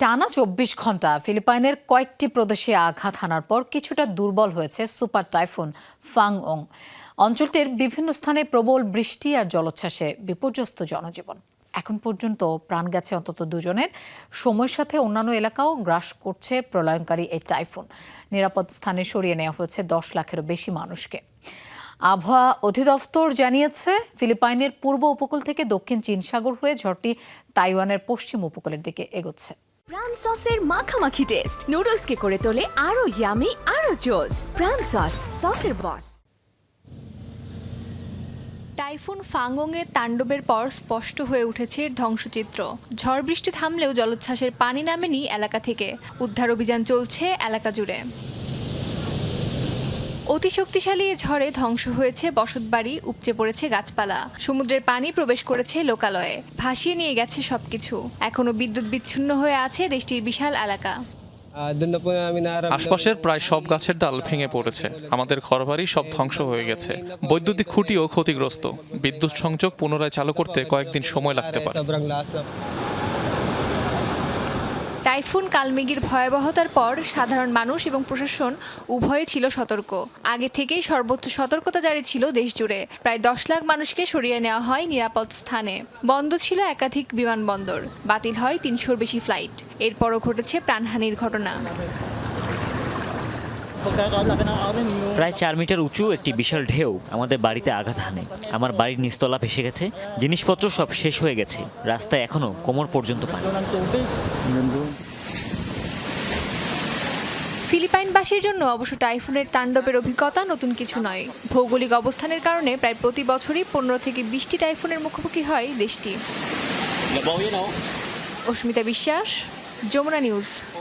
টানা চব্বিশ ঘণ্টা ফিলিপাইনের কয়েকটি প্রদেশে আঘাত হানার পর কিছুটা দুর্বল হয়েছে সুপার টাইফুন ফাং ওং অঞ্চলটির বিভিন্ন স্থানে প্রবল বৃষ্টি আর জলোচ্ছ্বাসে বিপর্যস্ত জনজীবন। এখন পর্যন্ত প্রাণ গেছে অন্তত দুজনের। সময়ের সাথে অন্যান্য এলাকাও গ্রাস করছে প্রলয়ঙ্কারী এই টাইফুন। নিরাপদ স্থানে সরিয়ে নেওয়া হয়েছে দশ লাখেরও বেশি মানুষকে। আবহাওয়া অধিদপ্তর জানিয়েছে, ফিলিপাইনের পূর্ব উপকূল থেকে দক্ষিণ চীন সাগর হয়ে ঝড়টি তাইওয়ানের পশ্চিম উপকূলের দিকে এগোচ্ছে। প্রাণ সসের মাখামাখি টেস্ট নুডলসকে করে তোলে আরও ইয়ামি আরও জোস প্রাণ সস সসের বস টাইফুন ফাংগংয়ের তাণ্ডবের পর স্পষ্ট হয়ে উঠেছে ধ্বংসচিত্র। ঝড় বৃষ্টি থামলেও জলোচ্ছ্বাসের পানি নামেনি এলাকা থেকে। উদ্ধার অভিযান চলছে এলাকা জুড়ে। অতি শক্তিশালী এ ঝড়ে ধ্বংস হয়েছে বসতবাড়ি উপচে পড়েছে গাছপালা। সমুদ্রের পানি প্রবেশ করেছে লোকালয়ে। ভাসিয়ে নিয়ে গেছে সবকিছু। এখনও বিদ্যুৎ বিচ্ছিন্ন হয়ে আছে দেশটির বিশাল এলাকা. আশপাশের প্রায় সব গাছের ডাল ভেঙে পড়েছে। আমাদের ঘরবাড়ি সব ধ্বংস হয়ে গেছে। বৈদ্যুতিক খুঁটিও ক্ষতিগ্রস্ত। বিদ্যুৎ সংযোগ পুনরায় চালু করতে কয়েকদিন সময় লাগতে পারে। টাইফুন কালমেঘির ভয়াবহতার পর সাধারণ মানুষ এবং প্রশাসন উভয়ে ছিল সতর্ক। আগে থেকেই সর্বোচ্চ সতর্কতা জারি ছিল দেশ জুড়ে প্রায় দশ লাখ মানুষকে সরিয়ে নেওয়া হয় নিরাপদ স্থানে। বন্ধ ছিল একাধিক বিমানবন্দর। বাতিল হয় তিনশোর বেশি ফ্লাইট। এরপরও ঘটেছে প্রাণহানির ঘটনা। প্রায় চার মিটার উঁচু একটি বিশাল ঢেউ আমাদের বাড়িতে আঘাত হানে। আমার বাড়ির নিচতলা ভেসে গেছে। জিনিসপত্র সব শেষ হয়ে গেছে। রাস্তায় এখনও কোমর পর্যন্ত পানি। ফিলিপাইনবাসীর জন্য অবশ্য টাইফুনের তাণ্ডবের অভিজ্ঞতা নতুন কিছু নয়। ভৌগোলিক অবস্থানের কারণে প্রায় প্রতি বছরই পনেরো থেকে বিশটি টাইফুনের মুখোমুখি হয় দেশটি। অস্মিতা বিশ্বাস যমুনা নিউজ।